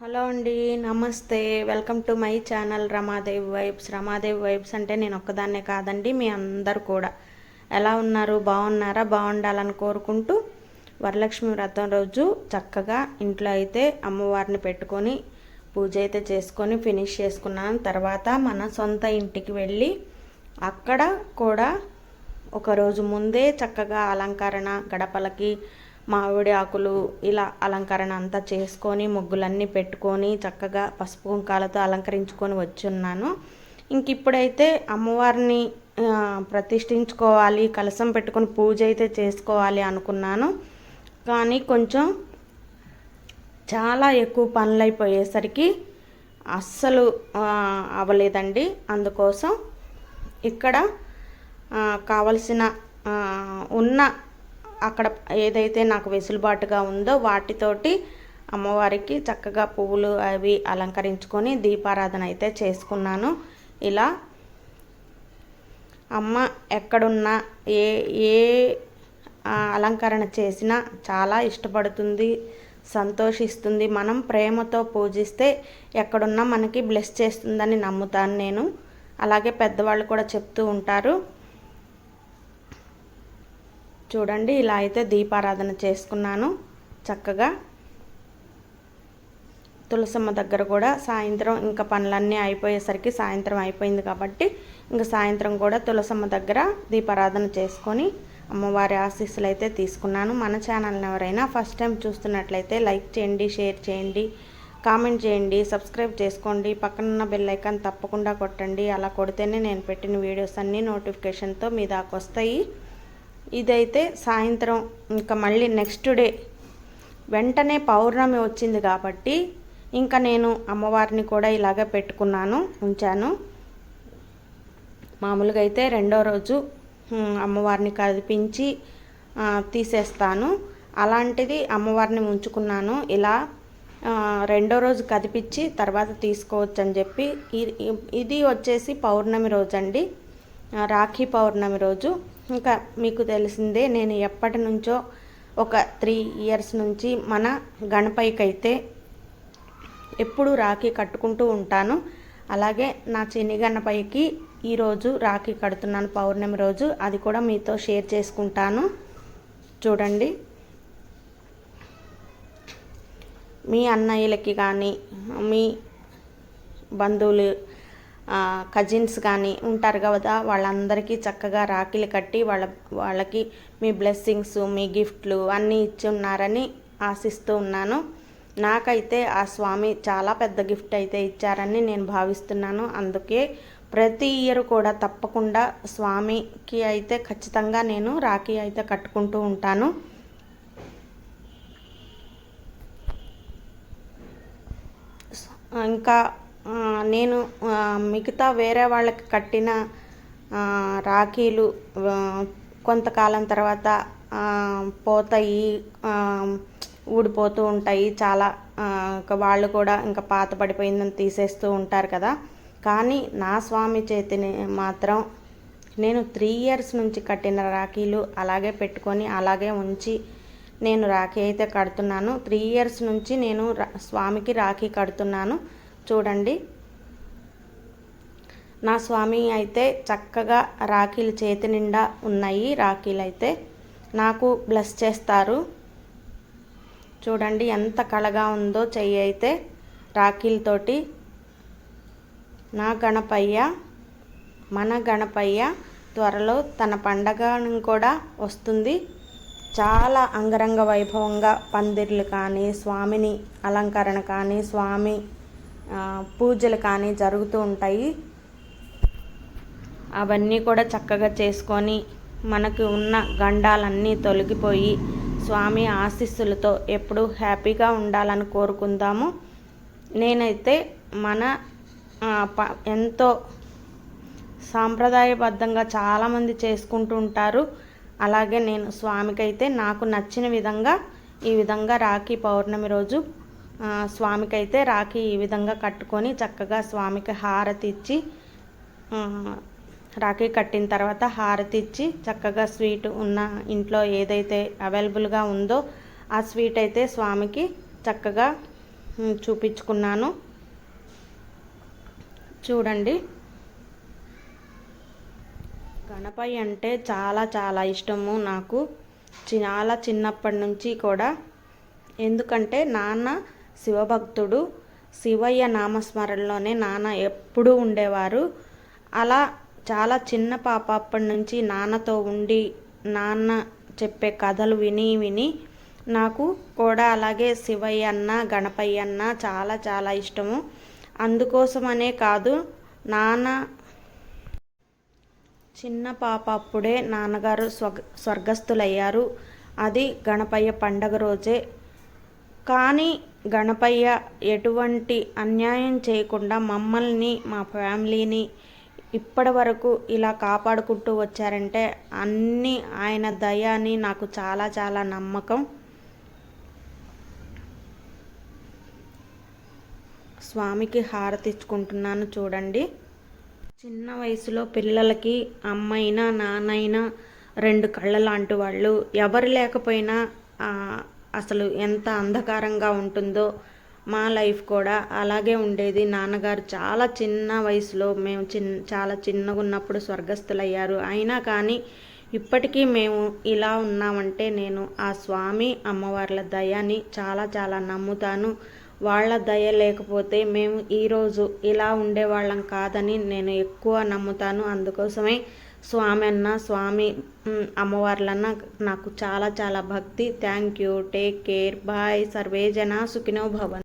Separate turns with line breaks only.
Hello అండి నమస్తే. Welcome to my channel Ramadev vibes. Ramadev vibes అంటే నేను ఒక్కదాన్నే కాదండి మీ అందరు కూడా. ఎలా ఉన్నారు? బాగున్నారా? బాగుండాలని కోరుకుంటూ వరలక్ష్మి వ్రతం రోజు చక్కగా ఇంట్లో అయితే అమ్మవారిని పెట్టుకొని పూజ అయితే చేసుకొని ఫినిష్ చేసుకున్నాను. తర్వాత మన సొంత ఇంటికి వెళ్ళి అక్కడ కూడా ఒకరోజు ముందే చక్కగా అలంకరణ గడపలకి మామిడి ఆకులు ఇలా అలంకరణ అంతా చేసుకొని ముగ్గులన్నీ పెట్టుకొని చక్కగా పసుపు కుంకాలతో అలంకరించుకొని వచ్చున్నాను. ఇంక ఇప్పుడైతే అమ్మవారిని ప్రతిష్ఠించుకోవాలి కలసం పెట్టుకొని పూజ అయితే చేసుకోవాలి అనుకున్నాను. కానీ కొంచెం చాలా ఎక్కువ పనులు అయిపోయేసరికి అస్సలు అవ్వలేదండి. అందుకోసం ఇక్కడ కావలసిన ఉన్న అక్కడ ఏదైతే నాకు వెసులుబాటుగా ఉందో వాటితోటి అమ్మవారికి చక్కగా పువ్వులు అవి అలంకరించుకొని దీపారాధన అయితే చేసుకున్నాను. ఇలా అమ్మ ఎక్కడున్నా ఏ ఏ అలంకరణ చేసినా చాలా ఇష్టపడుతుంది సంతోషిస్తుంది. మనం ప్రేమతో పూజిస్తే ఎక్కడున్నా మనకి బ్లెస్ చేస్తుందని నమ్ముతాను నేను. అలాగే పెద్దవాళ్ళు కూడా చెప్తూ ఉంటారు. చూడండి ఇలా అయితే దీపారాధన చేసుకున్నాను చక్కగా. తులసమ్మ దగ్గర కూడా సాయంత్రం ఇంకా పనులన్నీ అయిపోయేసరికి సాయంత్రం అయిపోయింది కాబట్టి ఇంకా సాయంత్రం కూడా తులసమ్మ దగ్గర దీపారాధన చేసుకొని అమ్మవారి ఆశీస్సులు అయితే తీసుకున్నాను. మన ఛానల్ని ఎవరైనా ఫస్ట్ టైం చూస్తున్నట్లయితే లైక్ చేయండి షేర్ చేయండి కామెంట్ చేయండి సబ్స్క్రైబ్ చేసుకోండి పక్కనున్న బెల్ ఐకాన్ తప్పకుండా కొట్టండి. అలా కొడితేనే నేను పెట్టిన వీడియోస్ అన్నీ నోటిఫికేషన్తో మీ దాకా వస్తాయి. ఇదైతే సాయంత్రం ఇంకా మళ్ళీ నెక్స్ట్ డే. వెంటనే పౌర్ణమి వచ్చింది కాబట్టి ఇంకా నేను అమ్మవారిని కూడా ఇలాగ పెట్టుకున్నాను ఉంచాను. మామూలుగా అయితే రెండో రోజు అమ్మవారిని కదిపించి తీసేస్తాను. అలాంటిది అమ్మవారిని ఉంచుకున్నాను. ఇలా రెండో రోజు కదిపించి తర్వాత తీసుకోవచ్చు అని చెప్పి ఇది వచ్చేసి పౌర్ణమి రోజు అండి రాఖీ పౌర్ణమి రోజు. ఇంకా మీకు తెలిసిందే నేను ఎప్పటి నుంచో ఒక త్రీ ఇయర్స్ నుంచి మన గణపైకైతే ఎప్పుడు రాఖీ కట్టుకుంటూ ఉంటాను. అలాగే నా చిన్ని గణపైకి ఈరోజు రాఖీ కడుతున్నాను పౌర్ణమి రోజు. అది కూడా మీతో షేర్ చేసుకుంటాను. చూడండి. మీ అన్నయ్యలకి కానీ మీ బంధువులు కజిన్స్ కానీ ఉంటారు కదా వాళ్ళందరికీ చక్కగా రాఖీలు కట్టి వాళ్ళ వాళ్ళకి మీ బ్లెస్సింగ్స్ మీ గిఫ్ట్లు అన్నీ ఇచ్చి ఉన్నారని ఆశిస్తూ ఉన్నాను. నాకైతే ఆ స్వామి చాలా పెద్ద గిఫ్ట్ అయితే ఇచ్చారని నేను భావిస్తున్నాను. అందుకే ప్రతి ఇయర్ కూడా తప్పకుండా స్వామికి అయితే ఖచ్చితంగా నేను రాఖీ అయితే కట్టుకుంటూ ఉంటాను. ఇంకా నేను మిగతా వేరే వాళ్ళకి కట్టిన రాఖీలు కొంతకాలం తర్వాత పోతాయి ఊడిపోతూ ఉంటాయి. చాలా ఇంకా వాళ్ళు కూడా ఇంకా పాత పడిపోయిందని తీసేస్తూ ఉంటారు కదా. కానీ నా స్వామి చేతిని మాత్రం నేను త్రీ ఇయర్స్ నుంచి కట్టిన రాఖీలు అలాగే పెట్టుకొని అలాగే ఉంచి నేను రాఖీ అయితే కడుతున్నాను. త్రీ ఇయర్స్ నుంచి నేను రా- స్వామికి రాఖీ కడుతున్నాను. చూడండి. నా స్వామి అయితే చక్కగా రాఖీలు చేతి నిండా ఉన్నాయి. రాఖీలు అయితే నాకు బ్లెస్ చేస్తారు. చూడండి ఎంత కళగా ఉందో చెయ్యి అయితే రాఖీలతోటి. నా గణపయ్య మన గణపయ్య త్వరలో తన పండగను కూడా వస్తుంది. చాలా అంగరంగ వైభవంగా పందిర్లు కానీ స్వామిని అలంకరణ కానీ స్వామి పూజలు కానీ జరుగుతూ ఉంటాయి. అవన్నీ కూడా చక్కగా చేసుకొని మనకు ఉన్న గండాలన్నీ తొలగిపోయి స్వామి ఆశీస్సులతో ఎప్పుడూ హ్యాపీగా ఉండాలని కోరుకుందాము. నేనైతే మన ప- ఎంతో సాంప్రదాయబద్ధంగా చాలామంది చేసుకుంటూ ఉంటారు. అలాగే నేను స్వామికైతే నాకు నచ్చిన విధంగా ఈ విధంగా రాఖీ పౌర్ణమి రోజు స్వామికి స్వామికైతే రాఖీ ఈ విధంగా కట్టుకొని చక్కగా స్వామికి హారతి ఇచ్చి రాఖీ కట్టిన తర్వాత హారతి ఇచ్చి చక్కగా స్వీట్ ఉన్న ఇంట్లో ఏదైతే అవైలబుల్గా ఉందో ఆ స్వీట్ అయితే స్వామికి చక్కగా చూపించుకున్నాను. చూడండి. గణపయ్య అంటే చాలా చాలా ఇష్టము నాకు. చాలా చిన్నప్పటి నుంచి కూడా. ఎందుకంటే నాన్న శివభక్తుడు శివయ్య నామస్మరణలోనే నాన్న ఎప్పుడూ ఉండేవారు. అలా చాలా చిన్న పాప అప్పటి నుంచి నాన్నతో ఉండి నాన్న చెప్పే కథలు విని విని నాకు కూడా అలాగే శివయ్య అన్న గణపయ్య అన్న చాలా చాలా ఇష్టము. అందుకోసమనే కాదు నాన్న చిన్న పాప అప్పుడే నాన్నగారు స్వగ స్వర్గస్థులయ్యారు. అది గణపయ్య పండగ రోజే. కానీ గణపయ్య ఎటువంటి అన్యాయం చేయకుండా మమ్మల్ని మా ఫ్యామిలీని ఇప్పటి వరకు ఇలా కాపాడుకుంటూ వచ్చారంటే అన్నీ ఆయన దయ అని నాకు చాలా చాలా నమ్మకం. స్వామికి హారతి ఇచ్చుకుంటున్నాను చూడండి. చిన్న వయసులో పిల్లలకి అమ్మైనా నాన్నైనా రెండు కళ్ళ లాంటి వాళ్ళు ఎవరు లేకపోయినా అసలు ఎంత అంధకారంగా ఉంటుందో మా లైఫ్ కూడా అలాగే ఉండేది. నాన్నగారు చాలా చిన్న వయసులో మేము చిన్న చాలా చిన్నగా ఉన్నప్పుడు స్వర్గస్థులయ్యారు. అయినా కానీ ఇప్పటికీ మేము ఇలా ఉన్నామంటే నేను ఆ స్వామి అమ్మవార్ల దయని చాలా చాలా నమ్ముతాను. వాళ్ళ దయ లేకపోతే మేము ఈరోజు ఇలా ఉండేవాళ్ళం కాదని నేను ఎక్కువ నమ్ముతాను. అందుకోసమే స్వామి అన్న స్వామి అమ్మవార్లన్న నాకు చాలా చాలా భక్తి. Thank you take care bye సర్వేజన సుఖినో భవన్